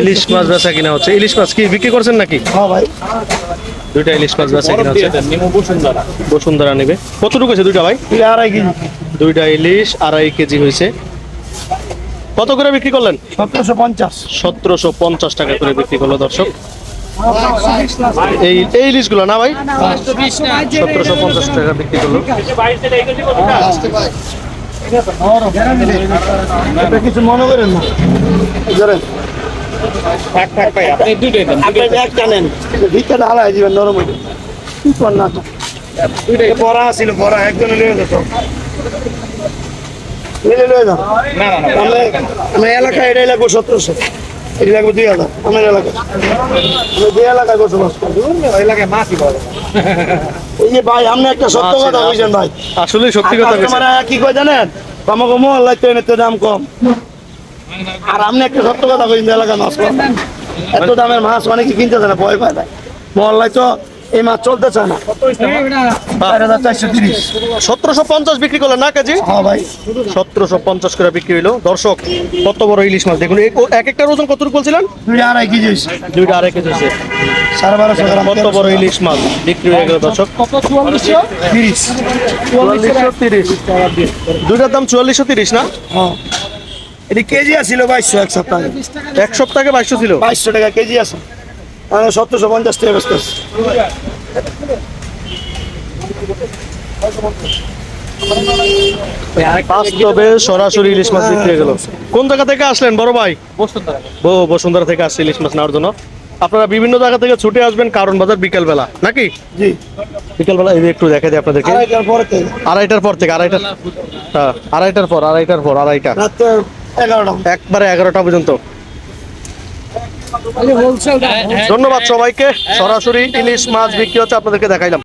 ইলিশ মাছ বেচা কিনা হচ্ছে। ইলিশ মাছ কি বিক্রি করছেন নাকি? হ্যাঁ ভাই। দুইটা ইলিশ মাছ বেচা কিনা হচ্ছে। বসুন্ধরা। নেবে। কতটুকু হয়েছে দুইটা ভাই? আড়াই কেজি। দুইটা ইলিশ আড়াই কেজি হয়েছে। কত করে বিক্রি করলেন? সতেরোশো পঞ্চাশ। সতেরোশো পঞ্চাশ টাকা করে বিক্রি করল দর্শক। এই এই ইলিশগুলো না ভাই? সতেরোশো পঞ্চাশ টাকা বিক্রি করল। কিছু মনে করেন না। ধরেন আপনি একটা নেন ভিতরে হালাই দিবেন নরম। কি কর না বড়া ছিল বড়া। একজন লয়ে যেত নিলে লয়ে যান। আমরা আমার এলাকায় এটাই লাগবে সতেরোশো। এটি লাগবে দুই হাজার। আমার এলাকায় আমি দুই এলাকায় বসবাস করি। এলাকায় মাছই বলে এই যে ভাই আপনি একটা সত্য কথা না। বলছেন ভাই। আসলে সত্যি কথা কি কয় জানেন? আমাকে মহল্লায় তো দাম কম। আর আপনি একটা সত্য কথা কইছেন এলাকা মাছ এত দামের মাছ অনেকে কিনতে চায় না ভয় পায় না। মহল্লায় তো এই মাছ চলতে চায় না। সতেরোশো পঞ্চাশ বিক্রি করলেন না কেজি? হ্যাঁ ভাই। সতেরোশো পঞ্চাশ করে বিক্রি হইল। দর্শক কত বড় ইলিশ মাছ দেখুন। এক একটা ওজন কতটুকু বলছিলেন? দুই আড়াই কেজি দুইটা আড়াই কেজি হচ্ছে সাড়ে বারোশো গ্রাম কত বড় ইলিশ মাছ বিক্রি হয়ে গেল দর্শক? তিরিশ। চুয়াল্লিশশো তিরিশ। দুইটার দাম চুয়াল্লিশশো তিরিশ না? হ্যাঁ। এটি কেজি আসছিল বাইশশো এক সপ্তাহ এক সপ্তাহে বাইশশো ছিল? বাইশশো টাকা কেজি আছে। সতেরোশো পঞ্চাশ টাকা ব্যস্ত বাস্তবে সরাসরি ইলিশ মাছ বিক্রি গেল। কোন জায়গা থেকে আসলেন বড় ভাই? ও বসুন্ধরা থেকে আসছে ইলিশ মাছ নেওয়ার জন্য। আপনারা বিভিন্ন জায়গা থেকে ছুটে আসবেন কারণ বাজার বিকেল বেলা নাকি? জি। বিকেল বেলা এই একটু দেখা যায় আপনাদেরকে। আড়াইটার আড়াইটার পর থেকে আড়াইটার হ্যাঁ আড়াইটার পর আড়াইটার পর আড়াইটা। এগারোটা। একবারে এগারোটা পর্যন্ত। ধন্যবাদ সবাইকে। সরাসরি ইলিশ মাছ বিক্রি হচ্ছে আপনাদেরকে দেখাইলাম।